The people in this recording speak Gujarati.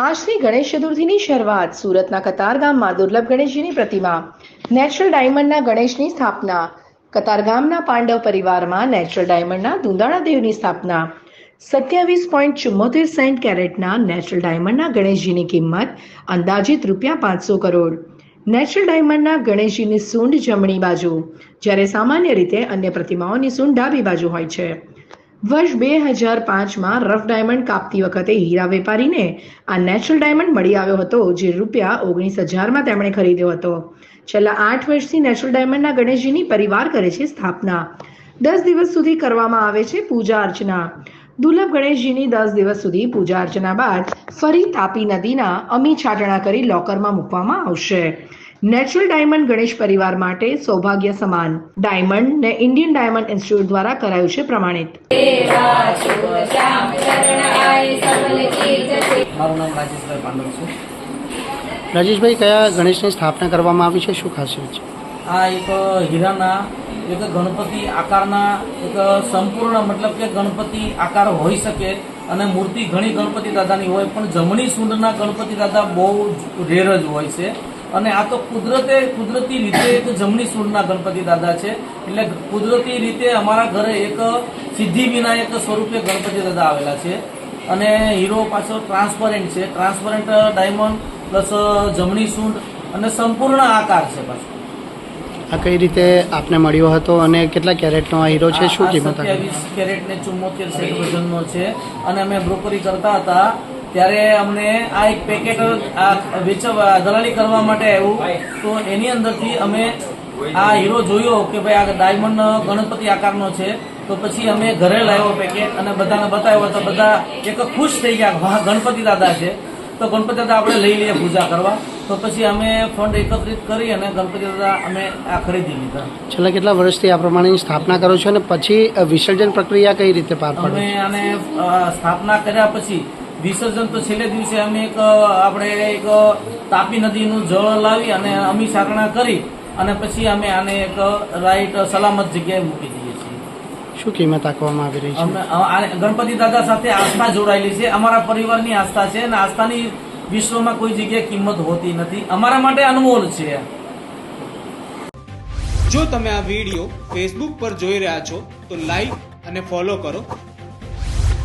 આજથી ગણેશ ચતુર્થીની શરૂઆત સુરતના કતારગામમાં દુર્લભ ગણેશજીની પ્રતિમા, નેચરલ ડાયમંડના ગણેશની સ્થાપના કતારગામના પાંડવ પરિવારમાં નેચરલ ડાયમંડના દુંદાળા દેવની સ્થાપના, સત્યાવીસ પોઈન્ટ ચુમ્મોતેર સેન્ટ કેરેટના નેચરલ ડાયમંડના ગણેશજીની કિંમત, અંદાજિત રૂપિયા પાંચસો કરોડ. નેચરલ ડાયમંડના ગણેશજીની સૂંઢ જમણી બાજુ, જ્યારે સામાન્ય રીતે અન્ય પ્રતિમાઓની સૂંઢ ડાબી બાજુ હોય છે. વર્ષ બે હજાર પાંચમાં રફ ડાયમંડ કાપતી વખતે હીરા વેપારીને આ નેચરલ ડાયમંડ મળી આવ્યો હતો, જે રૂપિયા ઓગણીસ હજારમાં તેમણે ખરીદ્યો હતો. છેલ્લા આઠ વર્ષથી નેચરલ ડાયમંડના ગણેશજીની પરિવાર કરે છે સ્થાપના. દસ દિવસ સુધી કરવામાં આવે છે પૂજા અર્ચના. દુર્લભ ગણેશજીની દસ દિવસ સુધી પૂજા અર્ચના બાદ ફરી તાપી નદીના અમી છાટણા કરી લોકરમાં મૂકવામાં આવશે. નેચરલ ડાયમંડ ગણેશ પરિવાર માટે સૌભાગ્ય સમાન. ડાયમંડ ને ઇન્ડિયન ડાયમંડ ઇન્સ્ટિટ્યૂટ દ્વારા કરાયું છે પ્રમાણિત. મારું નામ રાજેશભાઈ પાંડવ છે. રાજેશભાઈ કયા ગણેશની સ્થાપના કરવામાં આવી છે? શું ખાસિયત છે? આ એક હીરાના એક ગણપતિ આકારના એક સંપૂર્ણ મતલબ કે ગણપતિ આકાર હોઈ શકે અને મૂર્તિ ઘણી ગણપતિ દાદાની હોય પણ જમણી સૂંઢના ગણપતિ દાદા બહુ રેર જ હોય છે. અને આ તો કુદરતે કુદરતી રીતે એક જમણી સૂંઢના ગણપતિ દાદા છે. એટલે કુદરતી રીતે અમારા ઘરે એક સિદ્ધિ વિનાયક સ્વરૂપે ગણપતિ દાદા આવેલા છે. અને હીરો પાછો ટ્રાન્સપરન્ટ છે. ટ્રાન્સપરન્ટ ડાયમંડ પ્લસ જમણી સૂંઢ અને સંપૂર્ણ આકાર છે પાછો. આ કઈ રીતે આપને મળ્યો હતો અને કેટલા કેરેટનો આ હીરો છે? શું કિંમત સત્યાવીસ કેરેટ ને ચુમ્મોતેર વજનનો છે. અને અમે બ્રોકરી કરતા હતા. ત્યારે અમને આ એક પેકેટ આ વેચવા દલાલી કરવા માટે આવ્યું. તો એની અંદરથી અમે આ હીરો જોયો કે ભાઈ આ ડાયમંડ ગણપતિ આકારનો છે. તો પછી અમે ઘરે લાવ્યો પેકેટ અને બધાને બતાવ્યો તો બધા એક ખુશ થઈ ગયા હા ગણપતિ દાદા છે. તો ગણપતિ દાદા આપણે લઈ લઈએ પૂજા કરવા. તો પછી અમે ફંડ એકત્રિત કરી અને ગણપતિ દાદા અમે આ ખરીદી લીધા. છેલ્લા કેટલા વર્ષથી આ પ્રમાણેની સ્થાપના કરો છો અને પછી વિસર્જન પ્રક્રિયા કઈ રીતે પાર અમે આને સ્થાપના કર્યા પછી વિસર્જન તો છેલ્લે દિવસે અમે એક આપણે એક તાપી નદીનું જળ લાવી અને અમી સારણા કરી અને પછી અમે આને એક રાઈટ સલામત જગ્યાએ મૂકી દઈએ છીએ. શું કિંમત આપવામાં આવી રહી છે? ગણપતિ દાદા સાથે આસ્થા જોડાયેલી છે. અમારા પરિવારની આસ્થા છે અને આસ્થાની વિશ્વમાં કોઈ જગ્યાએ કિંમત હોતી નથી. અમારા માટે અનમોલ છે. જો તમે આ વીડિયો ફેસબુક પર જોઈ રહ્યા છો તો લાઈક અને ફોલો કરો.